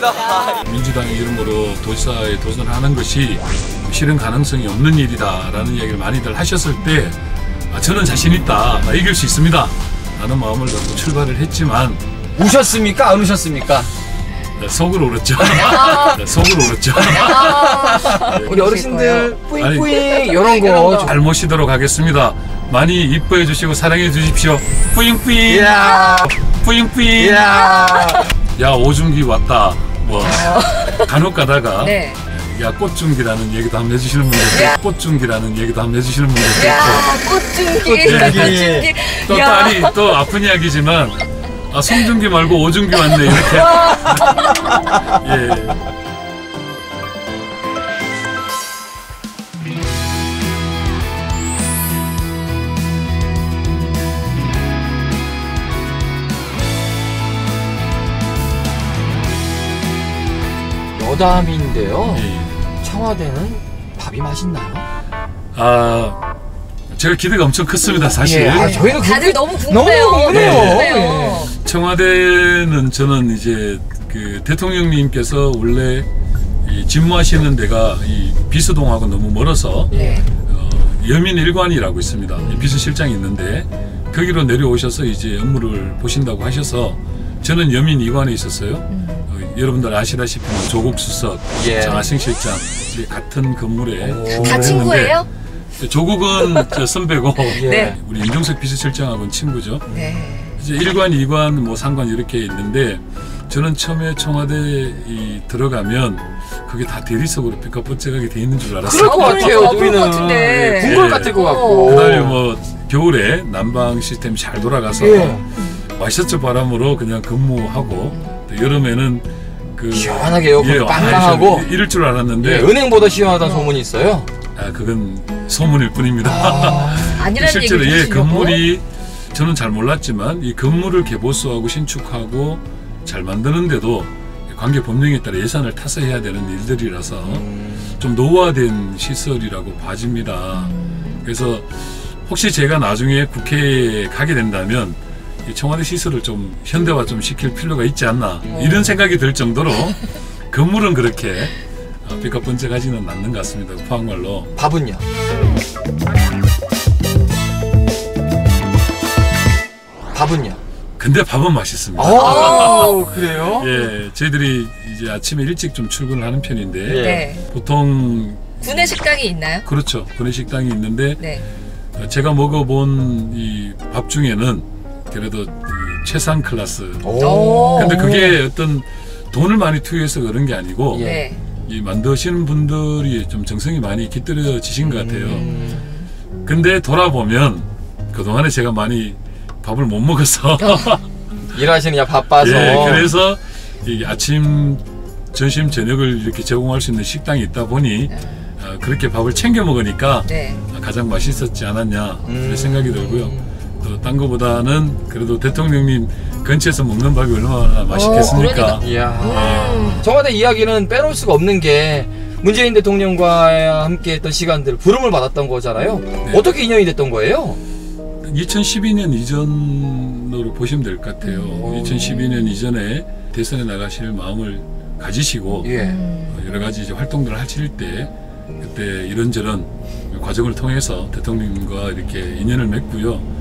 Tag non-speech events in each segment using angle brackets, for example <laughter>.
감사합니다. 민주당 이름으로 도지사에 도전하는 것이 실현 가능성이 없는 일이다라는 이야기를 많이들 하셨을 때 아, 저는 자신 있다, 나 이길 수 있습니다 라는 마음을 갖고 출발을 했지만 우셨습니까? 안 우셨습니까? 네, 속으로 울었죠. 네, 속으로 울었죠. 우리 어르신들 뿌잉뿌잉 <laughs> 이런 거 좀- 잘 모시도록 하겠습니다. 많이 이뻐해 주시고 사랑해 주십시오. 뿌잉뿌잉. 뿌잉뿌잉. 야 오중기 왔다. 뭐 간혹 가다가 <laughs> 네. 야 꽃중기라는 얘기도 한번 해주시는 분들 야. 있고 꽃중기라는 얘기도 한번 해주시는 분들 있고 야, 꽃중기. 꽃중기. 또, 야. 아니 또 아픈 이야기지만 아 송중기 말고 오중기 왔네 이렇게 <laughs> 예. 여담인데요 예. 청와대는 밥이 맛있나요? 아 제가 기대가 엄청 컸습니다 사실 예, 아, 저희도 다들 너무 궁금해요. 너무 궁금해요. 궁금해요. 청와대는 저는 이제 그 대통령님께서 원래 이 집무하시는 데가 이 비서동하고 너무 멀어서 네. 어, 여민 일관이라고 있습니다. 이 비서실장이 있는데 거기로 내려오셔서 이제 업무를 보신다고 하셔서 저는 여민 이관에 있었어요. 어, 여러분들 아시다시피 뭐 조국 수석, 예. 장하승 실장 우리 같은 건물에 오. 다 친구예요? 조국은 <laughs> 저 선배고 예. 네. 우리 임종석 비서실장하고는 친구죠. 네. 이제 일관, 이관, 뭐 상관 이렇게 있는데 저는 처음에 청와대 이 들어가면 그게 다 대리석으로 삐까뻔쩍하게 돼 있는 줄 알았어요. 그럴 것 같아요 어, 그럴 우리는 것 같은데. 예, 궁궐 예. 같을 것 같고 그다음에 뭐 겨울에 난방 시스템이 잘 돌아가서 예. 와이셔츠 바람으로 그냥 근무하고 또 여름에는 그 시원하게 에어컨 예, 빵빵하고 아, 이럴 줄 알았는데 예, 은행보다 시원하다는 소문이 있어요 아 그건 소문일 뿐입니다. 아니라는 실제로 얘기를 예 하시려고? 건물이 저는 잘 몰랐지만 이 건물을 개보수하고 신축하고 잘 만드는데도 관계 법령에 따라 예산을 타서 해야 되는 일들이라서 좀 노후화된 시설이라고 봐집니다. 그래서 혹시 제가 나중에 국회에 가게 된다면 이 청와대 시설을 좀 현대화 좀 시킬 필요가 있지 않나 이런 생각이 들 정도로 건물은 그렇게 어, 삐까뻔쩍하지는 않는 것 같습니다. 포항말로. 밥은요? 밥은요? 근데 밥은 맛있습니다. 아 그래요? <laughs> 예, 저희들이 이제 아침에 일찍 좀 출근을 하는 편인데 예. 네. 보통 군내 식당이 있나요? 그렇죠. 구내 식당이 있는데 네. 어, 제가 먹어본 이 밥 중에는 그래도 이 최상 클래스. 오. 근데 그게 어떤 돈을 많이 투여해서 그런 게 아니고 예. 네. 이 만드시는 분들이 좀 정성이 많이 깃들여지신 것 같아요. 음, 근데 돌아보면 그동안에 제가 많이 밥을 못 먹어서 <laughs> 일하시느냐 바빠서 예, 그래서 이 아침, 점심, 저녁을 이렇게 제공할 수 있는 식당이 있다 보니 어, 그렇게 밥을 챙겨 먹으니까 네. 가장 맛있었지 않았냐 음. 그런 생각이 들고요. 또 딴 거보다는 그래도 대통령님 근처에서 먹는 밥이 얼마나 맛있겠습니까? 그러니까. 이야 음. 청와대 이야기는 빼놓을 수가 없는 게 문재인 대통령과 함께 했던 시간들 부름을 받았던 거잖아요 어떻게 인연이 됐던 거예요? 2012년 이전으로 보시면 될 것 같아요. 음. 2012년 이전에 대선에 나가실 마음을 가지시고 예. 음. 어, 여러 가지 이제 활동들을 하실 때 그때 이런저런 과정을 통해서 대통령과 이렇게 인연을 맺고요.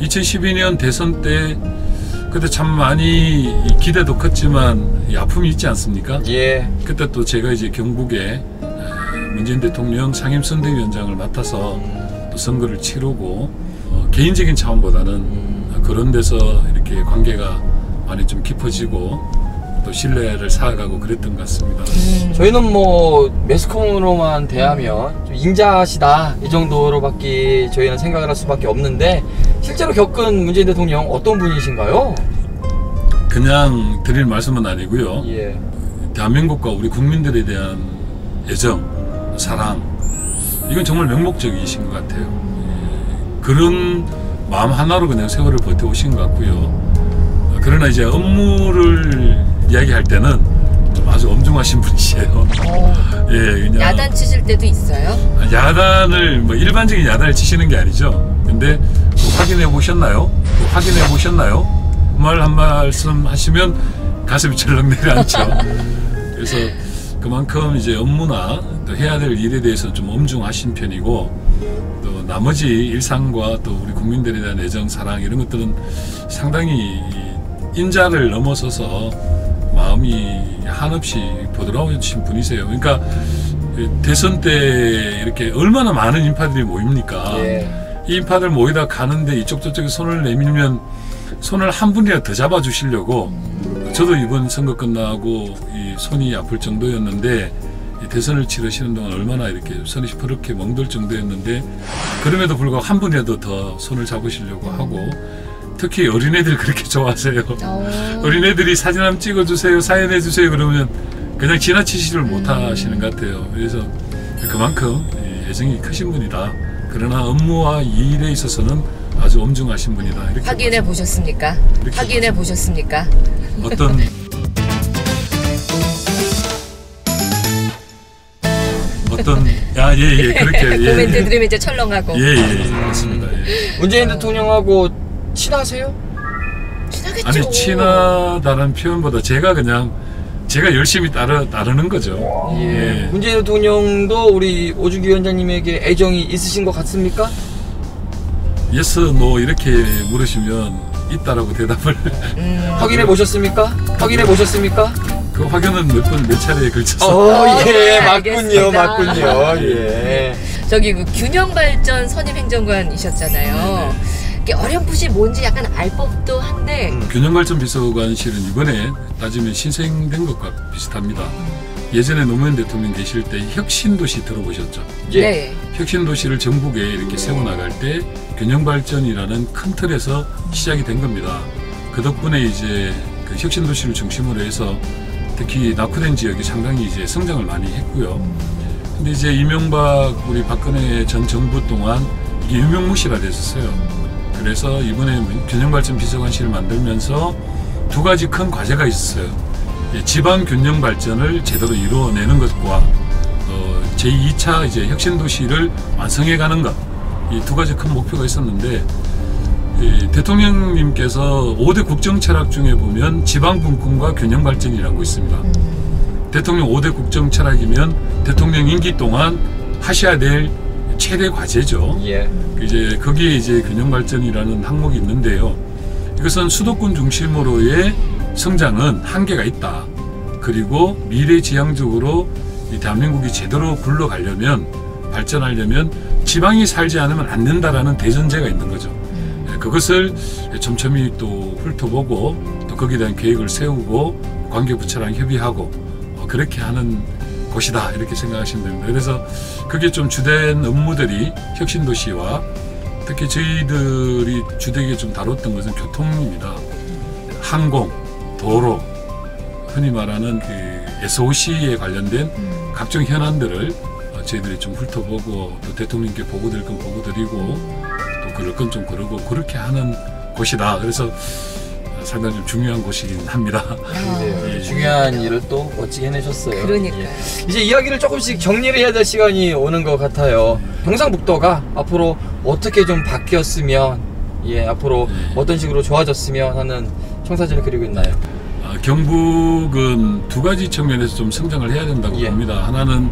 2012년 대선 때 그때 참 많이 이 기대도 컸지만 이 아픔이 있지 않습니까? 예. 그때 또 제가 이제 경북에 에, 문재인 대통령 상임선대위원장을 맡아서 또 선거를 치르고 어, 개인적인 차원보다는 그런 데서 이렇게 관계가 많이 좀 깊어지고 또 신뢰를 쌓아가고 그랬던 것 같습니다. 저희는 뭐 매스컴으로만 대하면 좀 인자하시다 이 정도로밖에 저희는 생각을 할 수밖에 없는데 실제로 겪은 문재인 대통령 어떤 분이신가요? 그냥 드릴 말씀은 아니고요. 예. 대한민국과 우리 국민들에 대한 애정, 사랑 이건 정말 명목적이신 것 같아요. 예, 그런 마음 하나로 그냥 세월을 버텨오신 것 같고요. 그러나 이제 업무를 이야기할 때는 좀 아주 엄중하신 분이세요. 어, 예, 그냥 야단 치실 때도 있어요? 야단을 뭐 일반적인 야단을 치시는 게 아니죠. 근데 그 확인해 보셨나요? 그 확인해 보셨나요? 말 한 말씀 하시면 가슴이 철렁 내려앉죠. <laughs> 그래서 그만큼 이제 업무나 또 해야 될 일에 대해서 좀 엄중하신 편이고 또 나머지 일상과 또 우리 국민들에 대한 애정, 사랑 이런 것들은 상당히 이 인자를 넘어서서 마음이 한없이 부드러우신 분이세요. 그러니까 대선 때 이렇게 얼마나 많은 인파들이 모입니까? 예. 이 인파들 모이다 가는데 이쪽 저쪽에 손을 내밀면 손을 한 분이라도 더 잡아 주시려고 저도 이번 선거 끝나고 이 손이 아플 정도였는데 이 대선을 치르시는 동안 얼마나 이렇게 손이 시퍼렇게 멍들 정도였는데 그럼에도 불구하고 한 분이라도 더 손을 잡으시려고 하고 특히 어린애들 그렇게 좋아하세요. 어. 어린애들이 사진 한번 찍어주세요, 사연해 주세요 그러면 그냥 지나치시를 못하시는 것 같아요. 그래서 그만큼 이 애정이 크신 분이다. 그러나 업무와 일에 있어서는 아주 엄중하신 분이다. 이렇게 확인해 보셨습니까? 이렇게 확인해 보셨습니까? 어떤 어떤 야예예 그렇게 <laughs> 코멘트 예, 들으면 이제 철렁하고 예, 예, 예, 맞습니다. 예. 문재인 대통령하고 친하세요? 친하겠죠. 아니 친하다는 표현보다 제가 그냥 제가 열심히 따르 따르는 거죠. 예. 예. 문재인 대통령도 우리 오주기 위원장님에게 애정이 있으신 것 같습니까? 예스 노 이렇게 물으시면 있다라고 대답을 <laughs> 음, 확인해 보셨습니까? 확인해 보셨습니까? 그 확인은 몇 번 몇 차례에 걸쳐서 어, 어, 예, 네, 맞군요, 알겠습니다. 맞군요, 예. 저기 그 균형 발전 선임 행정관이셨잖아요. 이게 어렴풋이 뭔지 약간 알 법도 한데 음. 균형발전 비서관실은 이번에 따지면 신생된 것과 비슷합니다. 예전에 노무현 대통령 계실 때 혁신도시 들어보셨죠? 예. 네. 혁신도시를 전국에 이렇게 세워나갈 때 균형발전이라는 큰 틀에서 시작이 된 겁니다. 그 덕분에 이제 그 혁신도시를 중심으로 해서 특히 낙후된 지역이 상당히 이제 성장을 많이 했고요. 근데 이제 이명박 우리 박근혜 전 정부 동안 이게 유명무실화 됐었어요. 그래서 이번에 균형발전 비서관실을 만들면서 두 가지 큰 과제가 있었어요. 예, 지방 균형 발전을 제대로 이루어내는 것과 어, 제2차 이제 혁신 도시를 완성해가는 것. 이 두 가지 큰 목표가 있었는데 이 대통령님께서 5대 국정 철학 중에 보면 지방 분권과 균형 발전이라는 거 있습니다. 대통령 5대 국정 철학이면 대통령 임기 동안 하셔야 될 최대 과제죠. 예. 이제 거기에 이제 균형 발전이라는 항목이 있는데요. 이것은 수도권 중심으로의 성장은 한계가 있다. 그리고 미래지향적으로 이 대한민국이 제대로 굴러가려면 발전하려면 지방이 살지 않으면 안 된다라는 대전제가 있는 거죠. 예, 그것을 촘촘히 또 훑어보고 또 거기에 대한 계획을 세우고 관계부처랑 협의하고 어, 그렇게 하는 곳이다 이렇게 생각하시면 됩니다. 그래서 그게 좀 주된 업무들이 혁신도시와 특히 저희들이 주되게 좀 다뤘던 것은 교통입니다. 항공, 도로, 흔히 말하는 그 SOC에 관련된 각종 현안들을 어, 저희들이 좀 훑어보고 또 대통령께 보고드릴 건 보고드리고 또 그럴 건 좀 그러고 그렇게 하는 곳이다. 그래서 어, 상당히 좀 중요한 곳이긴 합니다. 네, <laughs> 예. 중요한 일을 또 멋지게 해내셨어요. 그러니까요. 예. 이제 이야기를 조금씩 정리를 해야 될 시간이 오는 것 같아요. 경상북도가 앞으로 어떻게 좀 바뀌었으면, 예, 앞으로 예. 어떤 식으로 좋아졌으면 하는 청사진을 그리고 있나요? 아, 경북은 두 가지 측면에서 좀 성장을 해야 된다고 예. 봅니다. 하나는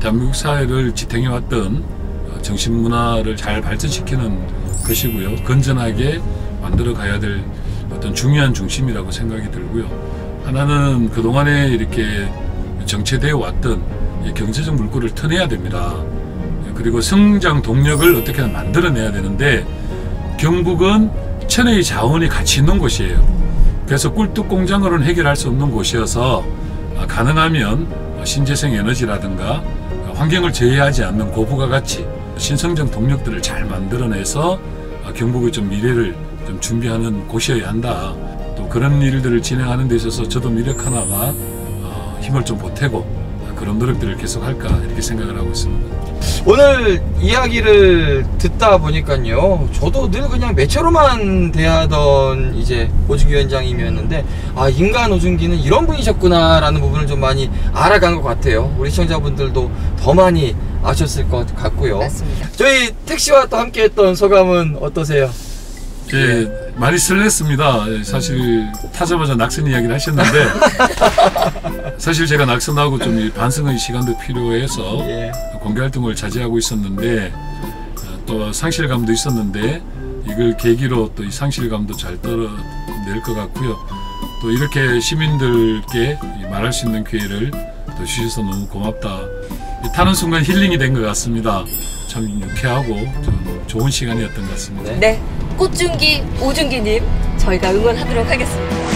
대한민국 사회를 지탱해왔던 어, 정신문화를 잘 발전시키는 것이고요. 건전하게 만들어 가야 될 어떤 중요한 중심이라고 생각이 들고요. 하나는 그동안에 이렇게 정체되어 왔던 이 경제적 물꼬를 터내야 됩니다. 그리고 성장 동력을 어떻게든 만들어내야 되는데 경북은 천혜의 자원이 같이 있는 곳이에요. 그래서 꿀뚝 공장으로는 해결할 수 없는 곳이어서 아, 가능하면 신재생 에너지라든가 환경을 제해하지 않는 고부가 가치, 신성장 동력들을 잘 만들어내서 아, 경북의 좀 미래를 좀 준비하는 곳이어야 한다. 또 그런 일들을 진행하는 데 있어서 저도 미력 하나마 어, 힘을 좀 보태고 아, 그런 노력들을 계속 할까 이렇게 생각을 하고 있습니다. 오늘 이야기를 듣다 보니까요, 저도 늘 그냥 매체로만 대하던 이제 오준기 위원장님이었는데, 아, 인간 오준기는 이런 분이셨구나라는 부분을 좀 많이 알아간 것 같아요. 우리 시청자분들도 더 많이 아셨을 것 같고요. 맞습니다. 저희 택시와 또 함께 했던 소감은 어떠세요? 예, 많이 설렜습니다. 사실 타자마자 낙선 이야기를 하셨는데 <laughs> 사실 제가 낙선하고 좀 이 반성의 시간도 필요해서 예. 공개 활동을 자제하고 있었는데 어, 또 상실감도 있었는데 이걸 계기로 또 이 상실감도 잘 떨어낼 것 같고요. 또 이렇게 시민들께 이 말할 수 있는 기회를 또 주셔서 너무 고맙다. 이 타는 순간 힐링이 된 것 같습니다. 참 유쾌하고 좀 좋은 시간이었던 것 같습니다. 네. 네, 꽃준기 오준기님 저희가 응원하도록 하겠습니다.